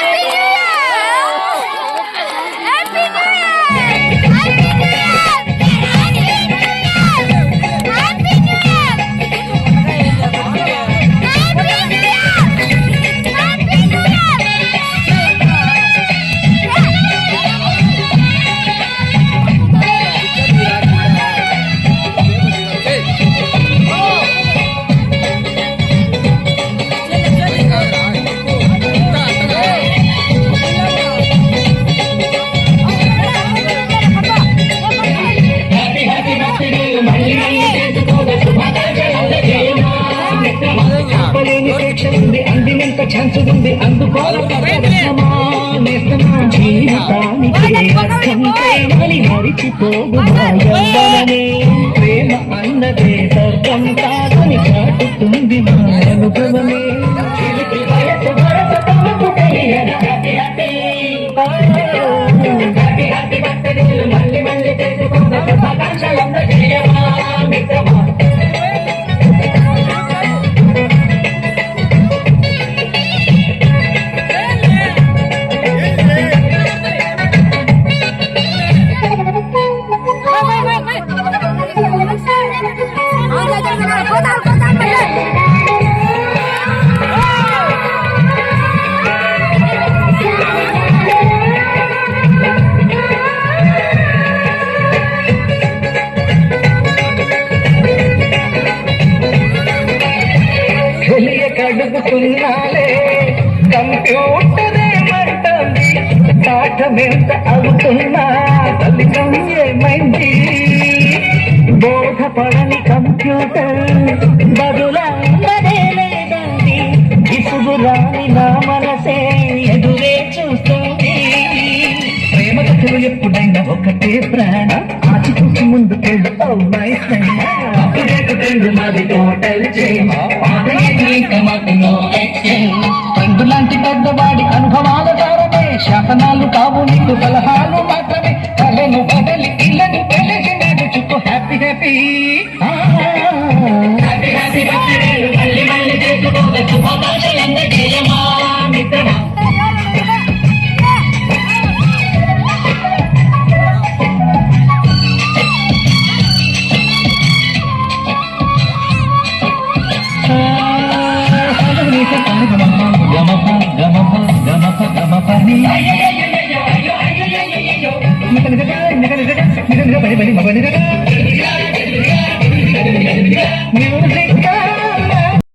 Happy New Year! Chance ఉంది అందుకోవాలి ప్రేమ అన్నదే స్వర్గం కాదని చాటుతుంది మా అనుభవమే. తెలియ కంప్యూటర్ ఏమంటుంది పాఠమెంత అవుతున్నా ఫలితం ఏమైంది బోధపడని కంప్యూటర్ బదులే లేదండి ఇప్పుడు రాని నా మనసే ఎదురే చూస్తుంది ప్రేమ కథలు ఎప్పుడైనా ఒకటే ప్రాణ ఆచితూచి ముందుకెళ్ళు ఓ మై ఫ్రెండ్ రెండు మాది టోటల్ ఫ్రెండ్ లాంటి పెద్దవాడి అనుభవాల ద్వారమే శాసనాలు కావు నీకు సలహాలు మాత్రమే Music